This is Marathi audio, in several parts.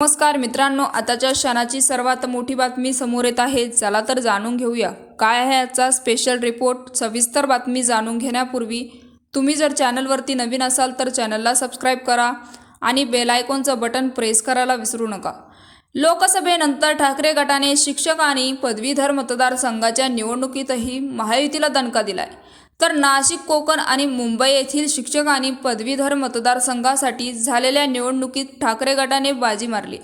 नमस्कार मित्रांनो आताच्या क्षणाची सर्वात मोठी बातमी समोर येत आहे. चला तर जाणून घेऊया. काय आहे याचा स्पेशल रिपोर्ट सविस्तर बातमी जाणून घेण्यापूर्वी तुम्ही जर चॅनलवरती नवीन असाल तर चॅनलला सबस्क्राईब करा आणि बेल आयकॉनचं बटन प्रेस करायला विसरू नका. लोकसभेनंतर ठाकरे गटाने शिक्षक आणि पदवीधर मतदारसंघाच्या निवडणुकीतही महायुतीला दणका दिलाय. तर नाशिक कोकण आणि मुंबई येथील शिक्षकांनी पदवीधर मतदारसंघासाठी झालेल्या निवडणुकीत ठाकरे गटाने बाजी मारली.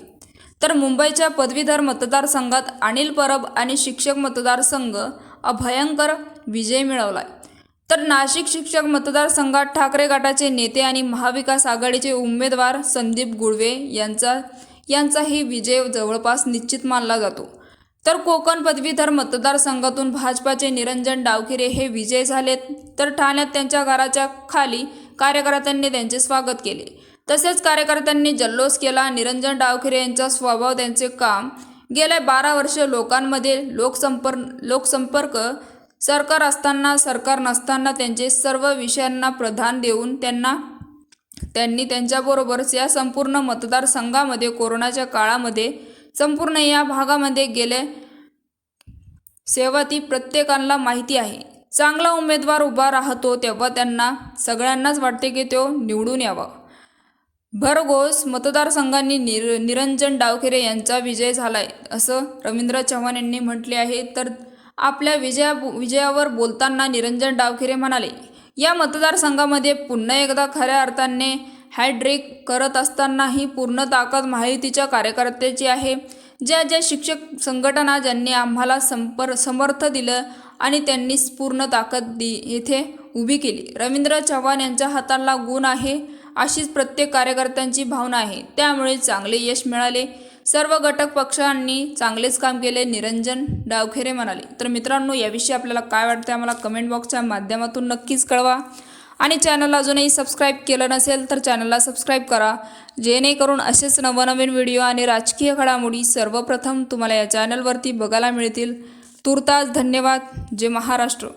तर मुंबईच्या पदवीधर मतदारसंघात अनिल परब आणि शिक्षक मतदारसंघ अभयंकर विजय मिळवला तर नाशिक शिक्षक मतदारसंघात ठाकरे गटाचे नेते आणि महाविकास आघाडीचे उमेदवार संदीप गुळवे यांचा यांचाही विजय जवळपास निश्चित मानला जातो. तर कोकण पदवीधर मतदारसंघातून भाजपाचे निरंजन डावखिरे हे विजय झालेत. तर ठाण्यात त्यांच्या घराच्या खाली कार्यकर्त्यांनी त्यांचे स्वागत केले. तसेच कार्यकर्त्यांनी जल्लोष केला. निरंजन डावखिरे यांचा स्वभाव त्यांचे काम. गेल्या बारा वर्ष लोकांमध्ये लोकसंपर्क लोकसंपर्क सरकार असताना सरकार नसताना त्यांचे सर्व विषयांना प्रधान देऊन त्यांना त्यांनी त्यांच्याबरोबरच या संपूर्ण मतदारसंघामध्ये कोरोनाच्या काळामध्ये संपूर्ण या भागामध्ये गेले सेवा ती प्रत्येकाला माहिती आहे. चांगला उमेदवार उभा राहतो तेव्हा त्यांना सगळ्यांनाच वाटते की तो निवडून यावा. भरघोस मतदारसंघांनी निर निरंजन डावखेरे यांचा विजय झालाय असं रवींद्र चव्हाण यांनी म्हटले आहे. तर आपल्या विजया विजयावर बोलताना निरंजन डावखेरे म्हणाले या मतदारसंघामध्ये पुन्हा एकदा खऱ्या अर्थाने हॅड्रिक करत असतानाही पूर्ण ताकद महायुतीच्या कार्यकर्त्याची आहे. ज्या ज्या शिक्षक संघटना ज्यांनी आम्हाला संपर समर्थ दिलं आणि त्यांनी पूर्ण ताकद दि येथे उभी केली. रवींद्र चव्हाण यांच्या हाताला गुण आहे अशीच प्रत्येक कार्यकर्त्यांची भावना आहे. त्यामुळे चांगले यश मिळाले. सर्व घटक पक्षांनी चांगलेच काम केले. निरंजन डावखेरे म्हणाले. तर मित्रांनो याविषयी आपल्याला काय वाटतं आम्हाला कमेंट बॉक्सच्या माध्यमातून नक्कीच कळवा. आणि चॅनल अजूनही सबस्क्राईब केलं नसेल तर चॅनलला सबस्क्राईब करा. जेणेकरून असेच नवनवीन व्हिडिओ आणि राजकीय घडामोडी सर्वप्रथम तुम्हाला या चॅनलवरती बघायला मिळतील. तुर्तास धन्यवाद. जे महाराष्ट्र.